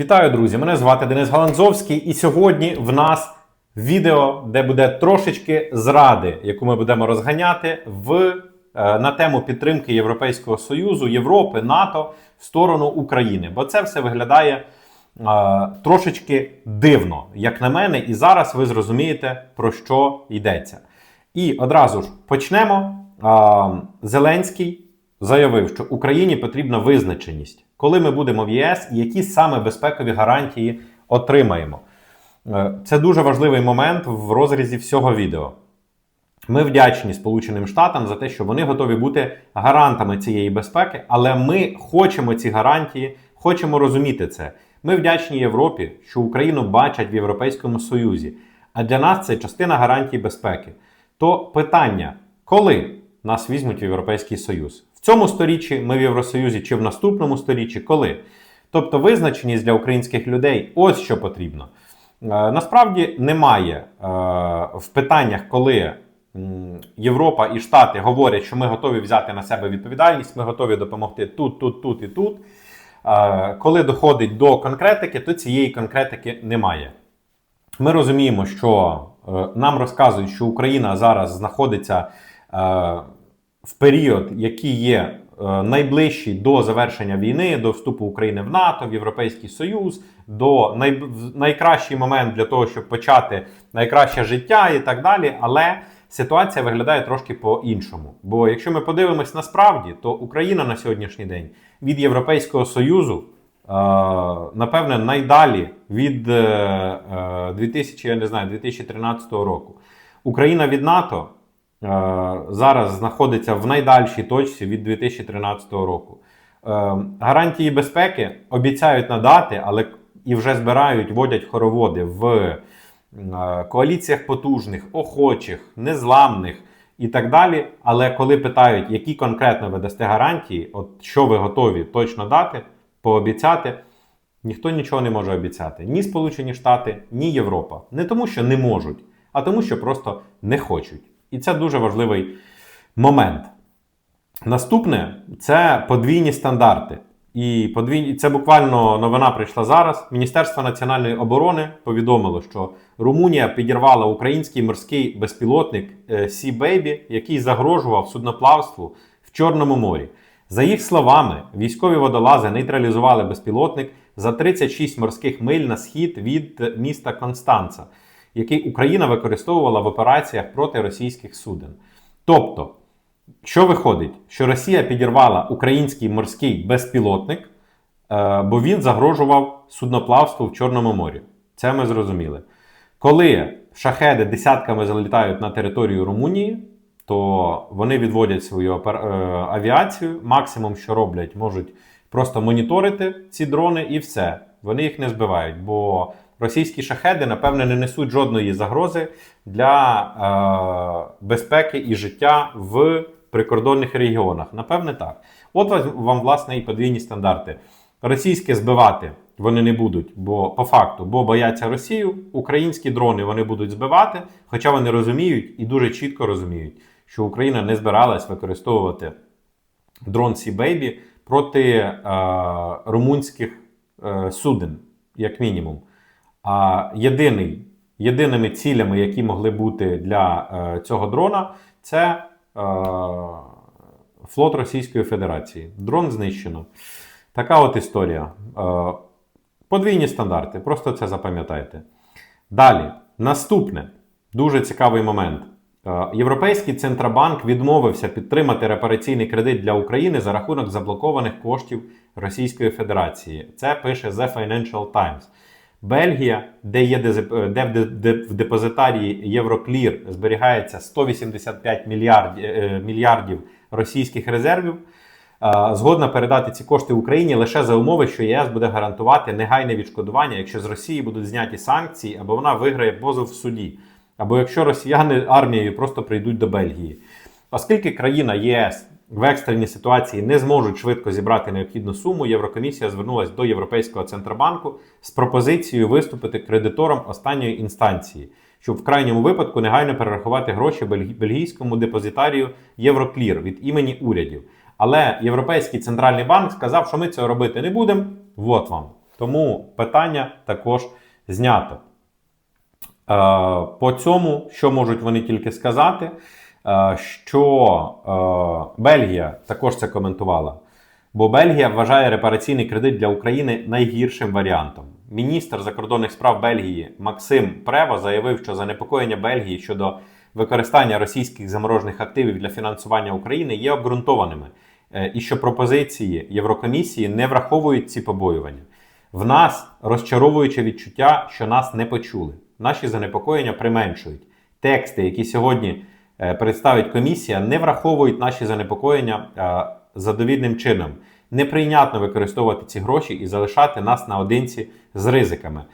Вітаю, друзі! Мене звати Денис Галанзовський, і сьогодні в нас відео, де буде трошечки зради, яку ми будемо розганяти в, е, на тему підтримки Європейського Союзу, Європи, НАТО в сторону України. Бо це все виглядає е, трошечки дивно, як на мене, і зараз ви зрозумієте, про що йдеться. І одразу ж почнемо. Е, Зеленський заявив, що Україні потрібна визначеність, коли ми будемо в ЄС і які саме безпекові гарантії отримаємо. Е, Це дуже важливий момент в розрізі всього відео. Ми вдячні Сполученим Штатам за те, що вони готові бути гарантами цієї безпеки, але ми хочемо ці гарантії, хочемо розуміти це. Ми вдячні Європі, що Україну бачать в Європейському Союзі. А для нас це частина гарантій безпеки. То питання, коли нас візьмуть в Європейський Союз? В цьому сторіччі ми в Євросоюзі чи в наступному сторіччі, коли? Тобто визначеність для українських людей ось що потрібно. Е, Насправді немає е, в питаннях, коли Європа і Штати говорять, що ми готові взяти на себе відповідальність, ми готові допомогти тут, тут, тут і тут. Е, Коли доходить до конкретики, то цієї конкретики немає. Ми розуміємо, що нам розказують, що Україна зараз знаходиться в період, який є е, найближчий до завершення війни, до вступу України в НАТО, в Європейський Союз, до най, найкращий момент для того, щоб почати найкраще життя і так далі. Але ситуація виглядає трошки по-іншому. Бо якщо ми подивимось насправді, то Україна на сьогоднішній день від Європейського Союзу. Е, Напевне, найдалі від е, е, 2000, я не знаю, 2013 року. Україна від НАТО зараз знаходиться в найдальшій точці від 2013 року. Е, Гарантії безпеки обіцяють надати, але і вже збирають, водять хороводи в е, коаліціях потужних, охочих, незламних і так далі. Але коли питають, які конкретно ви дасте гарантії, от що ви готові точно дати, пообіцяти, ніхто нічого не може обіцяти. Ні Сполучені Штати, ні Європа. Не тому, що не можуть, а тому, що просто не хочуть. І це дуже важливий момент. Наступне це подвійні стандарти. І подвійні це буквально новина прийшла зараз. Міністерство національної оборони повідомило, що Румунія підірвала український морський безпілотник Baby, який загрожував судноплавству в Чорному морі. За їх словами, військові водолази нейтралізували безпілотник за 36 морських миль на схід від міста Констанца, який Україна використовувала в операціях проти російських суден. Тобто, що виходить, що Росія підірвала український морський безпілотник, е, бо він загрожував судноплавству в Чорному морі. Це ми зрозуміли. Коли шахеди десятками залітають на територію Румунії, то вони відводять свою е, авіацію. Максимум, що роблять, можуть просто моніторити ці дрони і все. Вони їх не збивають, бо російські шахеди, напевне, не несуть жодної загрози для е, безпеки і життя в прикордонних регіонах. Напевне, так. От вам, власне, і подвійні стандарти. Російське збивати вони не будуть, бо по факту, бо бояться Росію. Українські дрони вони будуть збивати, хоча вони розуміють і дуже чітко розуміють, що Україна не збиралась використовувати дрон Sea Baby проти е, румунських е, суден, як мінімум. А єдиний, єдиними цілями, які могли бути для е, цього дрона, це е, флот Російської Федерації. Дрон знищено. Така от історія. Е, подвійні стандарти, просто це запам'ятайте. Далі, наступне дуже цікавий момент. Е, Європейський центробанк відмовився підтримати репараційний кредит для України за рахунок заблокованих коштів Російської Федерації. Це пише The Financial Times. Бельгія, де є в де- в депозитарії Євроклір зберігається 185 мільярдів, мільярдів російських резервів, е, згодна передати ці кошти Україні лише за умови, що ЄС буде гарантувати негайне відшкодування, якщо з Росії будуть зняті санкції, або вона виграє позов в суді, або якщо росіяни армією просто прийдуть до Бельгії. Оскільки країна ЄС в екстреній ситуації не зможуть швидко зібрати необхідну суму, Єврокомісія звернулася до Європейського центробанку з пропозицією виступити кредитором останньої інстанції, щоб в крайньому випадку негайно перерахувати гроші бельгійському депозитарію Євроклір від імені урядів. Але Європейський центральний банк сказав, що ми цього робити не будемо. Вот вам. Тому питання також знято. Е, По цьому, що можуть вони тільки сказати, що е, Бельгія також це коментувала. Бо Бельгія вважає репараційний кредит для України найгіршим варіантом. Міністр закордонних справ Бельгії Максим Прево заявив, що занепокоєння Бельгії щодо використання російських заморожених активів для фінансування України є обґрунтованими, е, і що пропозиції Єврокомісії не враховують ці побоювання. В нас розчаровуюче відчуття, що нас не почули. Наші занепокоєння применшують. Тексти, які сьогодні е, представить комісія, не враховують наші занепокоєння е, задовідним чином. Неприйнятно використовувати ці гроші і залишати нас наодинці з ризиками.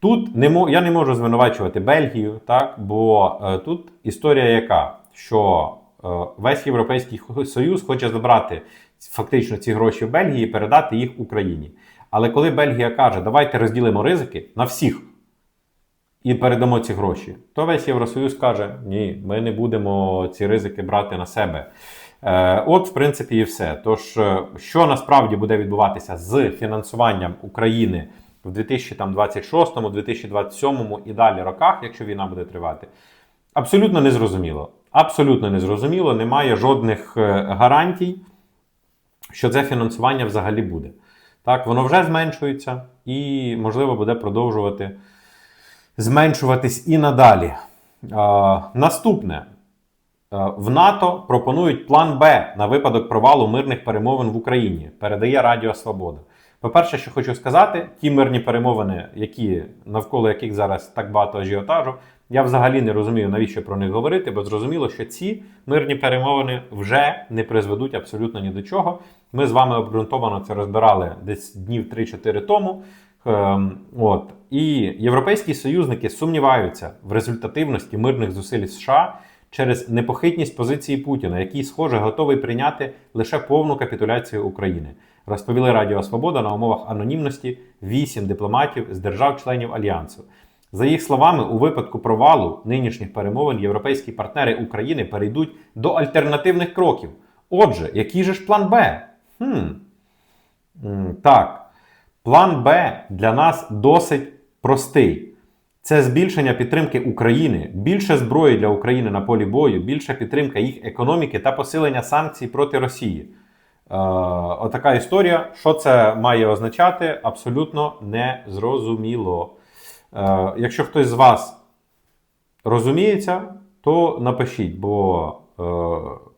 Тут не я не можу звинувачувати Бельгію, так, бо е, тут історія яка, що е, весь Європейський Союз хоче забрати фактично ці гроші в Бельгії і передати їх Україні. Але коли Бельгія каже, давайте розділимо ризики на всіх і передамо ці гроші, то весь Євросоюз каже: ні, ми не будемо ці ризики брати на себе. Е, От, в принципі, і все. Тож, е, що насправді буде відбуватися з фінансуванням України в 2026, 2027 і далі роках, якщо війна буде тривати, абсолютно незрозуміло. Абсолютно незрозуміло, немає жодних е, гарантій, що це фінансування взагалі буде. Так, воно вже зменшується і, можливо, буде продовжувати зменшуватись і надалі. Наступне. Е, В НАТО пропонують план Б на випадок провалу мирних перемовин в Україні. Передає Радіо Свобода. По-перше, що хочу сказати, ті мирні перемовини, які навколо яких зараз так багато ажіотажу, я взагалі не розумію, навіщо про них говорити, бо зрозуміло, що ці мирні перемовини вже не призведуть абсолютно ні до чого. Ми з вами обґрунтовано це розбирали десь днів 3-4 тому. Ем, от. І європейські союзники сумніваються в результативності мирних зусиль США через непохитність позиції Путіна, який, схоже, готовий прийняти лише повну капітуляцію України. Розповіли Радіо Свобода на умовах анонімності вісім дипломатів з держав-членів Альянсу. За їх словами, у випадку провалу нинішніх перемовин європейські партнери України перейдуть до альтернативних кроків. Отже, який же ж план Б? Хм. Так. План Б для нас досить простий. Це збільшення підтримки України, більше зброї для України на полі бою, більша підтримка їх економіки та посилення санкцій проти Росії. Е, отака історія. Що це має означати? Абсолютно незрозуміло. Е, якщо хтось з вас розуміється, то напишіть, бо е,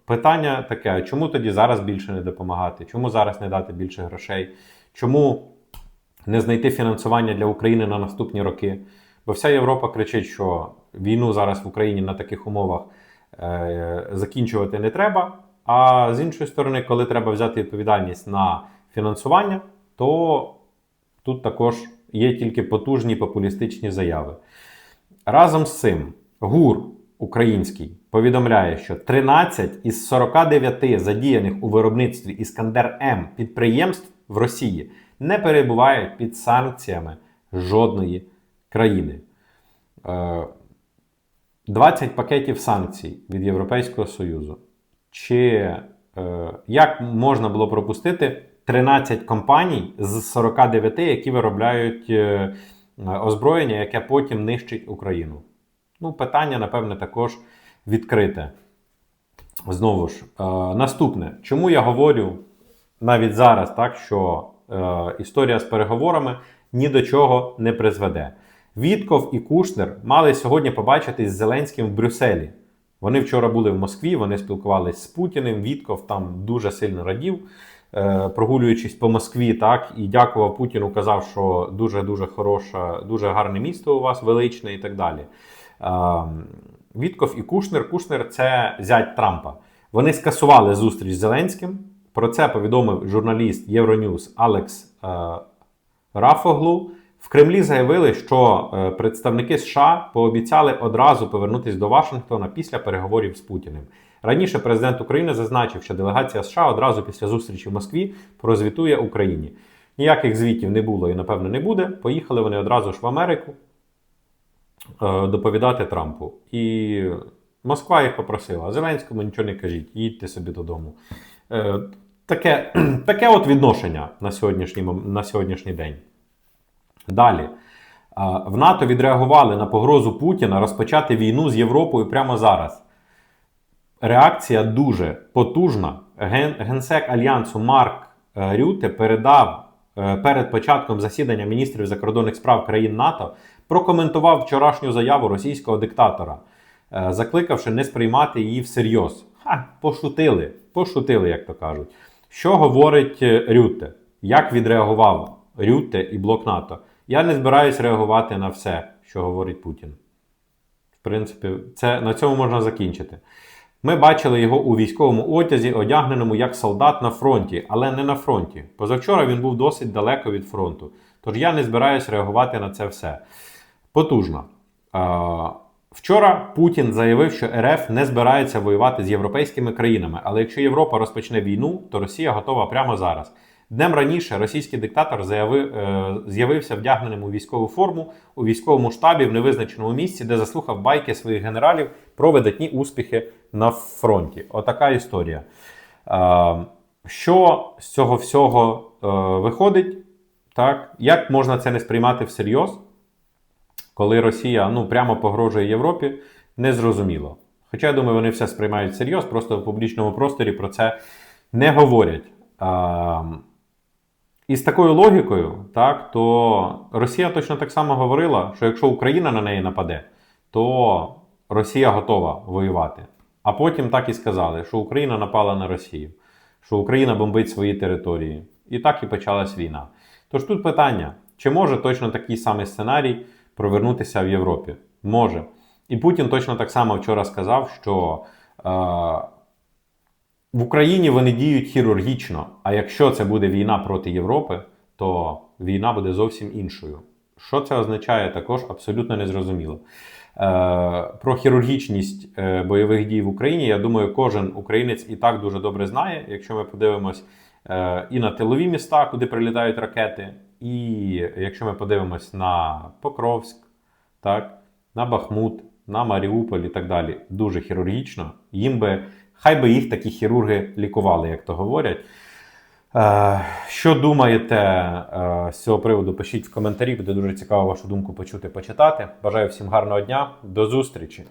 питання таке: чому тоді зараз більше не допомагати? Чому зараз не дати більше грошей? Чому не знайти фінансування для України на наступні роки? Бо вся Європа кричить, що війну зараз в Україні на таких умовах е, закінчувати не треба. А з іншої сторони, коли треба взяти відповідальність на фінансування, то тут також є тільки потужні популістичні заяви. Разом з цим ГУР український повідомляє, що 13 із 49 задіяних у виробництві Іскандер М підприємств в Росії не перебувають під санкціями жодної країни. Е, 20 пакетів санкцій від Європейського Союзу. Чи е, як можна було пропустити 13 компаній з 49, які виробляють е, озброєння, яке потім нищить Україну? Ну, питання, напевне, також відкрите. Знову ж, е, наступне. Чому я говорю навіть зараз, так, що е, історія з переговорами ні до чого не призведе? Вітков і Кушнер мали сьогодні побачитись з Зеленським в Брюсселі. Вони вчора були в Москві, вони спілкувалися з Путіним. Вітков там дуже сильно радів, е, прогулюючись по Москві, так і дякував Путіну, казав, що дуже дуже хороше, дуже гарне місто у вас, величне і так далі. Е, Вітков і Кушнер. Кушнер це зять Трампа. Вони скасували зустріч з Зеленським. Про це повідомив журналіст Євроньюз Алекс е, Рафоглу. В Кремлі заявили, що е, представники США пообіцяли одразу повернутися до Вашингтона після переговорів з Путіним. Раніше президент України зазначив, що делегація США одразу після зустрічі в Москві прозвітує Україні. Ніяких звітів не було і, напевно, не буде. Поїхали вони одразу ж в Америку е, доповідати Трампу. І Москва їх попросила. Зеленському нічого не кажіть, їдьте собі додому. Е, Таке, таке от відношення на сьогоднішній, на сьогоднішній день. Далі. В НАТО відреагували на погрозу Путіна розпочати війну з Європою прямо зараз. Реакція дуже потужна. Ген, генсек Альянсу Марк е, Рюте передав е, перед початком засідання міністрів закордонних справ країн НАТО, прокоментував вчорашню заяву російського диктатора, е, закликавши не сприймати її всерйоз. Ха, пошутили, пошутили, як то кажуть. Що говорить е, Рюте? Як відреагував Рюте і блок НАТО? Я не збираюсь реагувати на все, що говорить Путін. В принципі, це, на цьому можна закінчити. Ми бачили його у військовому одязі, одягненому як солдат на фронті, але не на фронті. Позавчора він був досить далеко від фронту. Тож я не збираюсь реагувати на це все. Потужно. Вчора Путін заявив, що РФ не збирається воювати з європейськими країнами, але якщо Європа розпочне війну, то Росія готова прямо зараз. Днем раніше російський диктатор заявив, е, з'явився вдягненим у військову форму у військовому штабі в невизначеному місці, де заслухав байки своїх генералів про видатні успіхи на фронті. Отака історія. Е, що з цього всього е, виходить? Так? Як можна це не сприймати всерйоз? Коли Росія ну, прямо погрожує Європі, незрозуміло. Хоча я думаю, вони все сприймають всерйоз, просто в публічному просторі про це не говорять. А, і з такою логікою, так, то Росія точно так само говорила, що якщо Україна на неї нападе, то Росія готова воювати. А потім так і сказали, що Україна напала на Росію, що Україна бомбить свої території. І так і почалась війна. Тож тут питання: чи може точно такий самий сценарій провернутися в Європі? Може. І Путін точно так само вчора сказав, що е, в Україні вони діють хірургічно. А якщо це буде війна проти Європи, то війна буде зовсім іншою. Що це означає, також абсолютно незрозуміло. Е, про хірургічність е, бойових дій в Україні, я думаю, кожен українець і так дуже добре знає. Якщо ми подивимось е, і на тилові міста, куди прилітають ракети, і якщо ми подивимось на Покровськ, так, на Бахмут, на Маріуполь і так далі, дуже хірургічно, їм би, хай би їх такі хірурги лікували, як то говорять. Е, Що думаєте е, з цього приводу? Пишіть в коментарі, буде дуже цікаво вашу думку почути, почитати. Бажаю всім гарного дня, до зустрічі!